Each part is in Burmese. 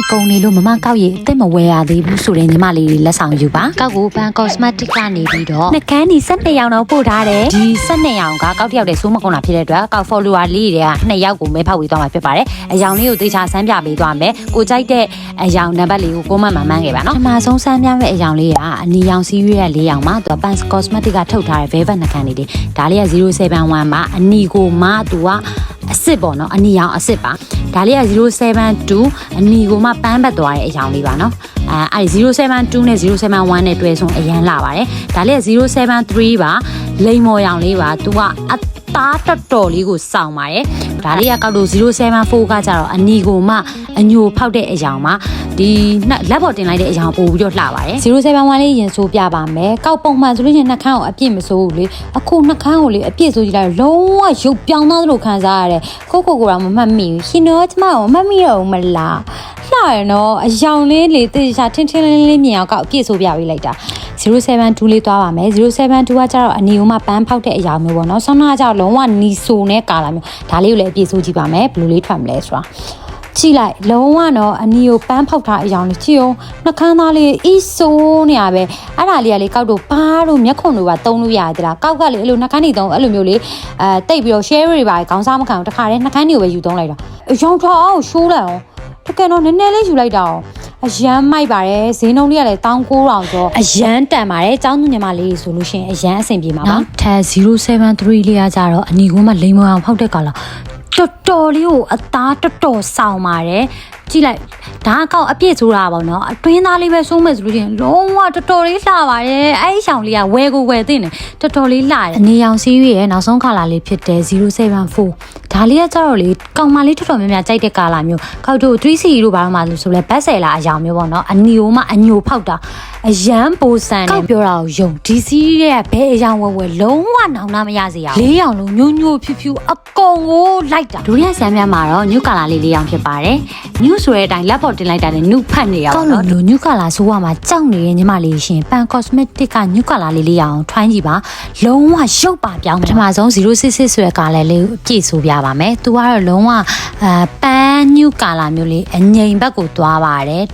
နီကုန်နေလို့မမကောက်ရည်အသက်မဝယ်ရသေးဘူးဆိုတဲ့ညီမလေးတွေလက်ဆောင်ယူပါကောက်ကိုဘန် cosmetic ကနေပြီးတော့နှကန်းဒီ12ရောင်တော့ပို့ထားတယ်ဒီ12ရောင်ကကောက်တစ်ယောက်တည်းစိုးမကုန်တာဖြစ်တဲ့အတွက်ကောက် follower လေးတွေက2ယောက်ကိုမဲဖောက်ပေးသွားမှာဖြစ်ပါတယ်အယောင်လေးကိုသေချာစမ်းပြပေးသွားမယ်ကိုကြိုက်တဲ့အယောင်နံပါတ်လေးကိုကိုမမှန်မှန်းခဲ့ပါနော်ပထမဆုံးစမ်းပြမယ့်အယောင်လေးကအနီရောင်စီးရွေးရဲ့၄ရောင်မှာသူက Pans Cosmetic ကထုတ်ထားတဲ့ velvet နှကန်းလေးတွေဒါလေးက071မှာအနီကိုမှသူက အစ်စ်ပေါ့နော်အနီရောင်အစ်စ်ပါဒါလေးက072အနီကိုမှပန်းပတ်သွားတဲ့အယောင်လေးပါနော်အဲအဲ့ဒီ072နဲ့071နဲ့တွဲဆုံးအရန်လာပါတယ်ဒါလေးက073ပါလိမ်မော်ရောင်လေးပါသူကအ သားတော်တော်လေးကိုစောင့်ပါတယ်ဒါလေးကကောက်လို့074ကကြတော့အနီကိုမှအညိုဖောက်တဲ့အယောင်မှာဒီလက်ပေါ်တင်လိုက်တဲ့အယောင်ပို့ပြီးတော့လှပါတယ်071လေးရင်ဆိုးပြပါမယ်ကောက်ပုံမှန်ဆိုလို့ရှိရင်နှာခမ်းကိုအပြည့်မဆိုးဘူးလေအခုနှာခမ်းကိုလေအပြည့်ဆိုးကြည့်လိုက်လုံးဝရုပ်ပြောင်းသွားသလိုခံစားရတယ်ကိုကိုကိုတော့မမှတ်မိဘူးရှင်တော့ကျမကိုမမှတ်မိတော့ဘူးမလားလှရနော်အယောင်လေးလေတေချာထင်းထင်းလင်းလင်းမြင်အောင်ကောက်အပြည့်ဆိုးပြပေးလိုက်တာ 072လေးသွားပါမယ်072ကကျတော့အနီကိုမှပန်းဖောက်တဲ့အရာမျိုးပေါ့နော်ဆောင်းနာကျတော့လုံးဝနီဆိုနဲ့ကာလာမျိုးဒါလေးကိုလည်းအပြည့်ဆိုးကြည့်ပါမယ်ဘယ်လိုလေးထွက်မလဲဆိုတာကြည့်လိုက်လုံးဝတော့အနီကိုပန်းဖောက်ထားအယောင်လေးကြည့်အောင်နှကန်းသားလေးအီးဆိုးနေရပဲအဲ့ဒါလေးကလေကောက်တော့ဘာလို့မျက်ခုံတို့ပါတုံးလို့ရတယ်လားကောက်ကလေအဲ့လိုနှကန်းနေတုံးအဲ့လိုမျိုးလေအဲတိတ်ပြီးတော့ share တွေပါခေါင်းစားမခံဘူးတခါတည်းနှကန်းတွေကိုပဲယူသုံးလိုက်တာအယောင်ထောက်အောင်ရှိုးလိုက်အောင်တကယ်တော့နည်းနည်းလေးယူလိုက်တာအောင် အရန်မိုက်ပါတယ်ဈေးနှုန်းလေးကလည်း1900ဆိုအရန်တန်ပါတယ်ចောင်းသူညီမလေးဆိုလို့ရှိရင်အရန်အဆင်ပြေမှာပါထက်073လေးကကြတော့အနီကုန်းမှာလိမ်မောင်ဖောက်တဲ့ကာလာတော်တော်လေးကိုအသားတော်တော်ဆောင်ပါတယ် ကြည့်လိုက်ဒါအကောက်အပြည့်ဆိုတာပေါ့နော်အတွင်းသားလေးပဲစိုးမဲ့ဆိုလို့ချင်းလုံးဝတော်တော်လေးလှပါတယ်အဲ့ဒီရှောင်လေးကဝဲကိုဝဲသိနေတော်တော်လေးလှတယ်အနေရောင်စီးရဲ့နောက်ဆုံးကာလာလေးဖြစ်တဲ့074ဒါလေးကကြတော့လေကောင်မလေးတော်တော်များများကြိုက်တဲ့ကာလာမျိုးကောက်တို့ 3C တို့ဘာမှမလို့ဆိုလဲဘတ်ဆယ်လာအယောင်မျိုးပေါ့နော်အနီယိုမှအညိုဖောက်တာအရန်ပိုဆန်တယ်ပြောတာကိုယုံဒီစီးရဲ့ဘဲအယောင်ဝဲဝဲလုံးဝနောင်နာမရစေရအောင်လေးအောင်လုံးညို့ညို့ဖြူဖြူအကုန်ကိုလိုက်တာဒုတိယဆမ်းမြတ်မှာတော့ new color လေးလေးအောင်ဖြစ်ပါတယ် new ဆိုတဲ့အတိုင်းလက်ပေါ်တင်လိုက်တာနဲ့ new ဖတ်နေရအောင်နော်လို့ new color ဆိုရမှာကြောက်နေတဲ့ညီမလေးရှင်ပန် cosmetic က new color လေးလေးအောင်ထွန်းကြည့်ပါလုံးဝရုပ်ပါပြောင်းပထမဆုံး066ဆိုတဲ့ color လေးကိုအပြည့်ဆိုပြပါမယ်သူကတော့လုံးဝအဲပန် new color မျိုးလေးအငိမ်ဘက်ကိုသွားပါတယ်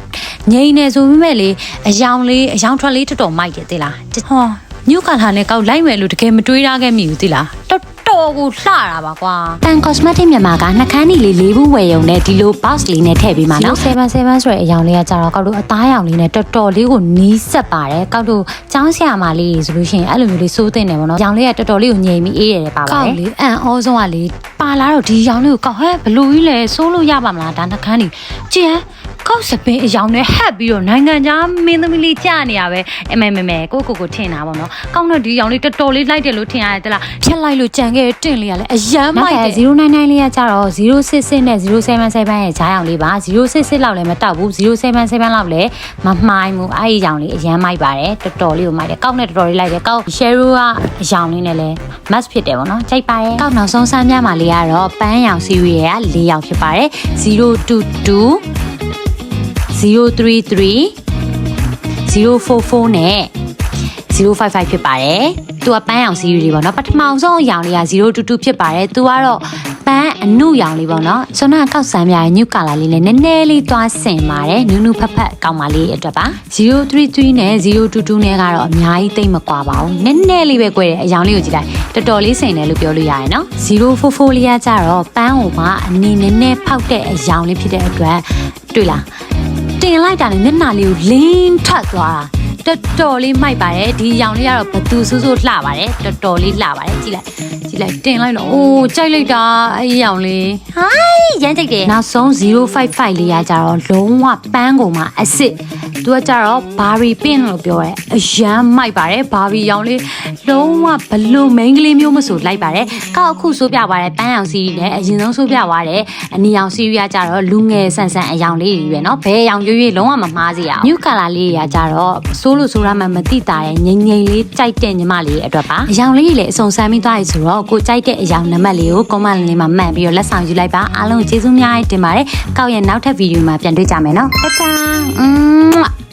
ငိမ်နေဆိုပေမဲ့လေအယောင်လေးအယောင်ထွက်လေးတော်တော်မိုက်တယ်သိလားဟော new color နဲ့ကောက်လိုက်မယ်လို့တကယ်မတွေးရခဲ့မိဘူးသိလားတော် တော်ကိုလှတာပါကွာပန် cosmetic မြန်မာကနှကန်းနီလေးလေးဘူးဝယ်ရုံနဲ့ဒီလို box လေးနဲ့ထည့်ပေးမှာနော်77ဆိုတဲ့အယောင်လေးကကြတော့ကောက်လို့အသားရောင်လေးနဲ့တော်တော်လေးကိုနီးဆက်ပါတယ်ကောက်လို့ចောင်းဆရာမလေးဆိုလို့ရှိရင်အဲ့လိုမျိုးလေးစိုးတင်တယ်ပေါ့နော်ရောင်လေးကတော်တော်လေးကိုငြိမ်ပြီးအေးရတယ်ပါပါတယ်ကောက်လေးအန်အောဆုံးကလေပါလာတော့ဒီရောင်လေးကိုကောက်ဟဲ့ဘလူကြီးလဲစိုးလို့ရပါမလားဒါနှကန်းနီကြည်ဟဲ ကောက်စပင်းအယောင်နဲ့ဟက်ပြီးတော့နိုင်ငံခြားမင်းသမီးလေးကြာနေရပဲအမေမေမေကိုကိုကိုထင်တာပေါ့နော်ကောက်တော့ဒီအယောင်လေးတော်တော်လေးလိုက်တယ်လို့ထင်ရတယ်တလားဖြတ်လိုက်လို့ကြံခဲ့တဲ့တင့်လေးကလည်းအယမ်းမိုက်တယ်099လေးကကြတော့066နဲ့077ရဲ့ဂျားရောင်လေးပါ066လောက်လည်းမတောက်ဘူး077လောက်လည်းမမှိုင်းဘူးအဲ့ဒီရောင်လေးအယမ်းမိုက်ပါတယ်တော်တော်လေးကိုမိုက်တယ်ကောက်နဲ့တော်တော်လေးလိုက်တယ်ကောက် share ကအယောင်လေးနဲ့လည်း match ဖြစ်တယ်ပေါ့နော်ကြိုက်ပါတယ်ကောက်နောက်ဆုံးစမ်းပြမှာလေးကတော့ပန်းရောင် series ရဲ့၄ရောင်ဖြစ်ပါတယ်022 033 044နဲ့055ဖြစ်ပါတယ်။သူကပန်းရောင်စီးရီတွေပေါ့နော်။ပထမဆုံးရောင်လေးက022ဖြစ်ပါတယ်။သူကတော့ပန်းအနုရောင်လေးပေါ့နော်။ဆွမ်းနာကောက်ဆန်းပြရဲ့ new color လေးနဲ့နည်းနည်းလေးသွားဆင်ပါတယ်။နူးနူးဖက်ဖက်ကောင်းပါလေးအတွက်ပါ။033နဲ့022နဲ့ကတော့အများကြီးသိမ့်မကွာပါဘူး။နည်းနည်းလေးပဲ꿰တယ်အရောင်လေးကိုကြည့်လိုက်။တော်တော်လေးဆင်တယ်လို့ပြောလို့ရတယ်နော်။044လေးကကြတော့ပန်းဟိုမှာအနေနည်းနည်းဖောက်တဲ့အရောင်လေးဖြစ်တဲ့အတွက်တွေ့လား။ တင်လိုက်တာနဲ့မျက်နှာလေးကိုလင်းထပ်သွားတာ တော်တော်လေးမိုက်ပါတယ်ဒီရောင်လေးကတော့ဘသူဆူဆူလှပါတယ်တော်တော်လေးလှပါတယ်ကြည့်လိုက်ကြည့်လိုက်တင်လိုက်တော့အိုးကြိုက်လိုက်တာအဲ့ဒီရောင်လေးဟိုင်းရမ်းကြိုက်တယ်နောက်ဆုံး055လေးကကြတော့လုံးဝပန်းကုန်မှာအစ်စ်သူကကြတော့ဘာရီပင့်လို့ပြောရဲအရန်မိုက်ပါတယ်ဘာရီရောင်လေးလုံးဝဘလို့မိန်းကလေးမျိုးမဆိုလိုက်ပါတယ်ကောက်အခုဆိုးပြသွားတယ်ပန်းရောင်စီးနဲ့အရင်ဆုံးဆိုးပြသွားတယ်အနီရောင်စီးရကြတော့လူငယ်ဆန်ဆန်အရောင်လေးတွေပဲเนาะဘဲရောင်ရွရွလုံးဝမမှားစေရအောင် new color လေးရကြတော့ဆိုး လို့ဆိုတာမှမသိတာရဲ့ငိမ့်ငိမ့်လေးကြိုက်တဲ့ညီမလေးရဲ့အတွက်ပါအယောင်လေးလည်းအစုံစမ်းပြီးသွားပြီဆိုတော့ကိုကြိုက်တဲ့အယောင်နံပါတ်လေးကို comment လေးမှာမှန်ပြီးတော့လက်ဆောင်ယူလိုက်ပါအားလုံးကျေးဇူးများတင်ပါတယ်ကောက်ရဲ့နောက်ထပ်ဗီဒီယိုမှာပြန်တွေ့ကြမယ်နော်တချာ